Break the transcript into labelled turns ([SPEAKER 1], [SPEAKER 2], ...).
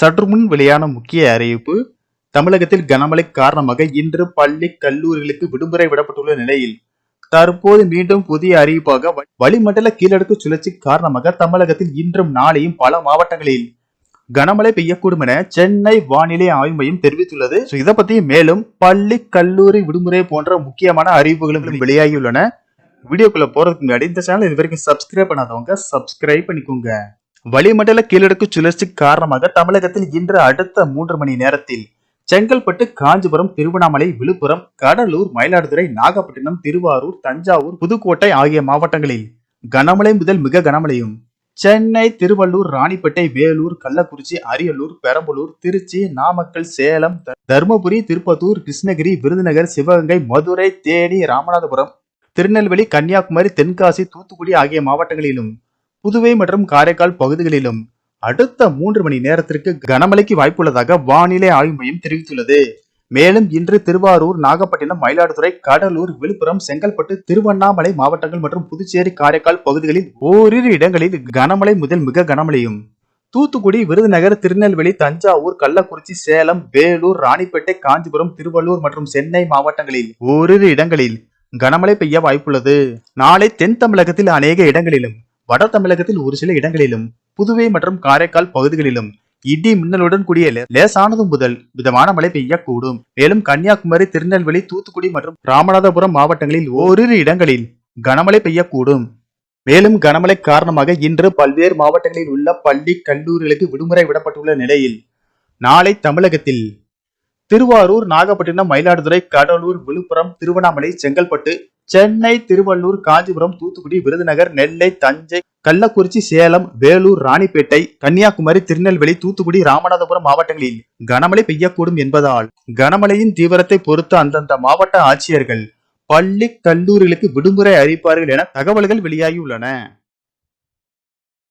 [SPEAKER 1] சற்று முன் வெளியான முக்கிய அறிவிப்பு தமிழகத்தில் கனமழை காரணமாக இன்று பள்ளி கல்லூரிகளுக்கு விடுமுறை விடப்பட்டுள்ள நிலையில் தற்போது மீண்டும் புதிய அறிவிப்பாக வளிமண்டல கீழடுக்கு சுழற்சி காரணமாக தமிழகத்தில் இன்றும் நாளையும் பல மாவட்டங்களில் கனமழை பெய்யக்கூடும் என சென்னை வானிலை ஆய்வு மையம் தெரிவித்துள்ளது இதை பத்தி மேலும் பள்ளி கல்லூரி விடுமுறை போன்ற முக்கியமான அறிவிப்புகளும் வெளியாகியுள்ளன வீடியோக்குள்ள போறதுக்கு முன்னாடி இந்த சேனல் இது வரைக்கும் சப்ஸ்கிரைப் பண்ணாதவங்க சப்ஸ்கிரைப் பண்ணிக்கோங்க வளிமண்டல கீழடுக்கு சுழற்சி காரணமாக தமிழகத்தில் இன்று அடுத்த மூன்று மணி நேரத்தில் செங்கல்பட்டு காஞ்சிபுரம் திருவண்ணாமலை விழுப்புரம் கடலூர் மயிலாடுதுறை நாகப்பட்டினம் திருவாரூர் தஞ்சாவூர் புதுக்கோட்டை ஆகிய மாவட்டங்களில் கனமழை முதல் மிக கனமழையும் சென்னை திருவள்ளூர் ராணிப்பேட்டை வேலூர் கள்ளக்குறிச்சி அரியலூர் பெரம்பலூர் திருச்சி நாமக்கல் சேலம் தருமபுரி திருப்பத்தூர் கிருஷ்ணகிரி விருதுநகர் சிவகங்கை மதுரை தேனி ராமநாதபுரம் திருநெல்வேலி கன்னியாகுமரி தென்காசி தூத்துக்குடி ஆகிய மாவட்டங்களிலும் புதுவை மற்றும் காரைக்கால் பகுதிகளிலும் அடுத்த மூன்று மணி நேரத்திற்கு கனமழைக்கு வாய்ப்புள்ளதாக வானிலை ஆய்வு மையம் தெரிவித்துள்ளது மேலும் இன்று திருவாரூர் நாகப்பட்டினம் மயிலாடுதுறை கடலூர் விழுப்புரம் செங்கல்பட்டு திருவண்ணாமலை மாவட்டங்கள் மற்றும் புதுச்சேரி காரைக்கால் பகுதிகளில் ஓரிரு இடங்களில் கனமழை முதல் மிக கனமழையும் தூத்துக்குடி விருதுநகர் திருநெல்வேலி தஞ்சாவூர் கள்ளக்குறிச்சி சேலம் வேலூர் ராணிப்பேட்டை காஞ்சிபுரம் திருவள்ளூர் மற்றும் சென்னை மாவட்டங்களில் ஓரிரு இடங்களில் கனமழை பெய்ய வாய்ப்புள்ளது நாளை தென் தமிழகத்தில் அநேக இடங்களிலும் வட தமிழகத்தில் ஒரு சில இடங்களிலும் புதுவை மற்றும் காரைக்கால் பகுதிகளிலும் இடி மின்னலுடன் கூடிய லேசானது முதல் மிதமான மழை பெய்யக்கூடும் மேலும் கன்னியாகுமரி திருநெல்வேலி தூத்துக்குடி மற்றும் ராமநாதபுரம் மாவட்டங்களில் ஓரிரு இடங்களில் கனமழை பெய்யக்கூடும் மேலும் கனமழை காரணமாக இன்று பல்வேறு மாவட்டங்களில் உள்ள பள்ளி கல்லூரிகளுக்கு விடுமுறை விடப்பட்டுள்ள நிலையில் நாளை தமிழகத்தில் திருவாரூர் நாகப்பட்டினம் மயிலாடுதுறை கடலூர் விழுப்புரம் திருவண்ணாமலை செங்கல்பட்டு சென்னை திருவள்ளூர் காஞ்சிபுரம் தூத்துக்குடி விருதுநகர் நெல்லை தஞ்சை கள்ளக்குறிச்சி சேலம் வேலூர் ராணிப்பேட்டை கன்னியாகுமரி திருநெல்வேலி தூத்துக்குடி ராமநாதபுரம் மாவட்டங்களில் கனமழை பெய்யக்கூடும் என்பதால் கனமழையின் தீவிரத்தை பொறுத்து அந்தந்த மாவட்ட ஆட்சியர்கள் பள்ளி கல்லூரிகளுக்கு விடுமுறை அறிவிப்பார்கள் என தகவல்கள் வெளியாகியுள்ளன